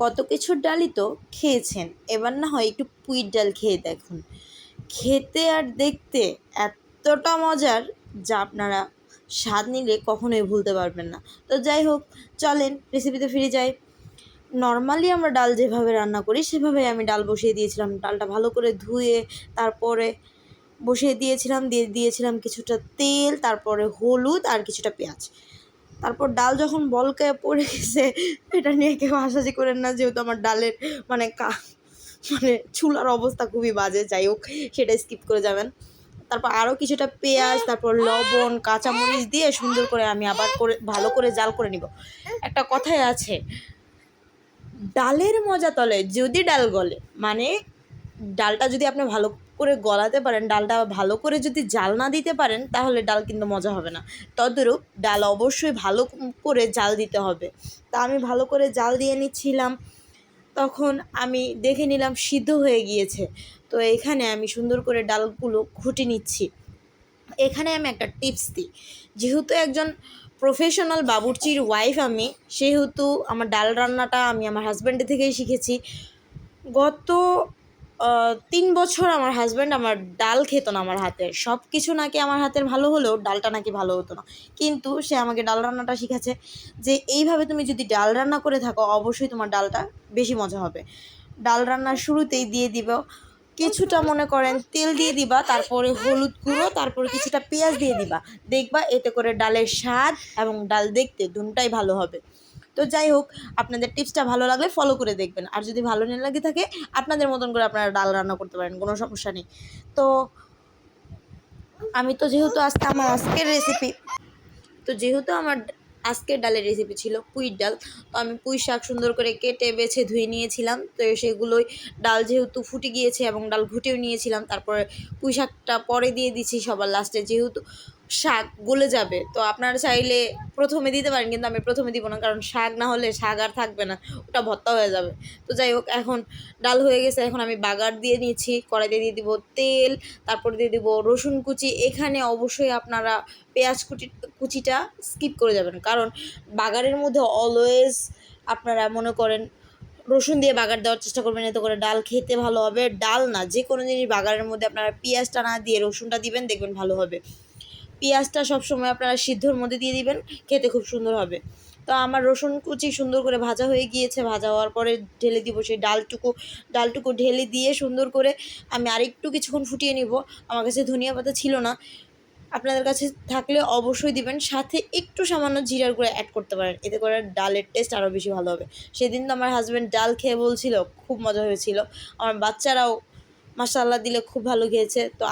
কত কিছুর ডালই তো খেয়েছেন। এবার না হয় একটু পুইর ডাল খেয়ে দেখুন। খেতে আর দেখতে এতটা মজার যা আপনারা স্বাদ নিলে কখনোই ভুলতে পারবেন না। তো যাই হোক, চলেন রেসিপিতে ফিরে যাই। নর্মালি আমরা ডাল যেভাবে রান্না করি সেভাবে আমি ডাল বসিয়ে দিয়েছিলাম। ডালটা ভালো করে ধুয়ে তারপরে বসিয়ে দিয়েছিলাম, দিয়ে দিয়েছিলাম কিছুটা তেল, তারপরে হলুদ আর কিছুটা পেঁয়াজ। তারপর ডাল যখন বলকে পড়ে গেছে, এটা নিয়ে কেউ হাসাহাসি করেন না, যেহেতু আমার ডালের মানে কা মানে চুলার অবস্থা খুবই বাজে, যাই হোক, সেটা স্কিপ করে যাবেন। তারপর আরও কিছুটা পেঁয়াজ, তারপর লবণ, কাঁচামরিচ দিয়ে সুন্দর করে আমি আবার করে, ভালো করে জাল করে নিব। একটা কথাই আছে, ডালের মজা তলে যদি ডাল গলে মানে ডালটা যদি আপনি ভালো করে গলাতে পারেন, ডালটা ভালো করে যদি জাল না দিতে পারেন, তাহলে ডাল কিন্তু মজা হবে না। তদ্রূপ ডাল অবশ্যই ভালো করে জাল দিতে হবে। তা আমি ভালো করে জাল দিয়ে নিচ্ছিলাম। তখন আমি দেখে নিলাম সিদ্ধ হয়ে গিয়েছে। তো এখানে আমি সুন্দর করে ডালগুলো ঘুটে নিচ্ছি। এখানে আমি একটা টিপস দিই। যেহেতু একজন প্রফেশনাল বাবুর্চির ওয়াইফ আমি, সেহেতু আমার ডাল রান্নাটা আমি আমার হাজব্যান্ডের থেকেই শিখেছি। গত তিন বছর আমার হাজব্যান্ড আমার ডাল খেত না আমার হাতে। সব কিছু নাকি আমার হাতের ভালো হলেও ডালটা নাকি ভালো হতো না। কিন্তু সে আমাকে ডাল রান্নাটা শিখাচ্ছে যে, এইভাবে তুমি যদি ডাল রান্না করে থাকো, অবশ্যই তোমার ডালটা বেশি মজা হবে। ডাল রান্নার শুরুতেই দিয়ে দিব। কিছুটা মনে করেন তেল দিয়ে দিবা, তারপরে হলুদ গুঁড়ো, তারপরে কিছুটা পেঁয়াজ দিয়ে দিবা। দেখবা এতে করে ডালের স্বাদ এবং ডাল দেখতে দুটাই ভালো হবে। তো যাই হোক, আপনাদের টিপসটা ভালো লাগলে ফলো করে দেখবেন। আর যদি ভালো না লাগে থাকে, আপনাদের মতন করে আপনারা ডাল রান্না করতে পারেন, কোনো সমস্যা নেই। তো আমি তো যেহেতু আজকে আমার আজকের রেসিপি তো যেহেতু আমার আজকের ডালের রেসিপি ছিল পুঁইর ডাল, তো আমি পুঁই শাক সুন্দর করে কেটে বেছে ধুয়ে নিয়েছিলাম। তো সেগুলোই ডাল যেহেতু ফুটে গিয়েছে এবং ডাল ঘুটেও নিয়েছিলাম, তারপরে পুঁই শাকটা পরে দিয়ে দিচ্ছি সবার লাস্টে যেহেতু শাক গলে যাবে। তো আপনারা চাইলে প্রথমে দিতে পারেন, কিন্তু আমি প্রথমে দিব না, কারণ শাক না হলে শাক আর থাকবে না, ওটা ভর্তা হয়ে যাবে। তো যাই হোক, এখন ডাল হয়ে গেছে, এখন আমি বাগার দিয়ে নিয়েছি কড়াইতে দিয়ে দিব তেল, তারপর দিয়ে দিব রসুন কুচি। এখানে অবশ্যই আপনারা পেঁয়াজ কুচি, কুচিটা স্কিপ করে যাবেন, কারণ বাগারের মধ্যে অলওয়েজ আপনারা মনে করেন রসুন দিয়ে বাগার দেওয়ার চেষ্টা করবেন, এতে করে ডাল খেতে ভালো হবে। ডাল না যে কোনো জিনিস বাগারের মধ্যে আপনারা পেঁয়াজটা না দিয়ে রসুনটা দিবেন, দেখবেন ভালো হবে। পেঁয়াজটা সবসময় আপনারা সিদ্ধর মধ্যে দিয়ে দিবেন, খেতে খুব সুন্দর হবে। তো আমার রসুন কুচি সুন্দর করে ভাজা হয়ে গিয়েছে, ভাজা হওয়ার পরে ঢেলে দিব সেই ডালটুকু ডালটুকু ঢেলে দিয়ে সুন্দর করে আমি আরেকটু কিছুক্ষণ ফুটিয়ে নিব। আমার কাছে ধনিয়া পাতা ছিল না। আপনাদের কাছে থাকলে অবশ্যই দিবেন, সাথে একটু সামান্য জিরার গুঁড়ো অ্যাড করতে পারেন, এতে করে ডালের টেস্ট আরও বেশি ভালো হবে। সেদিন তো আমার হাজব্যান্ড ডাল খেয়ে বলছিল, খুব মজা হয়েছিল। আমার বাচ্চারাও মাসাল্লাহ দিলে খুব ভালো খেয়েছে। তো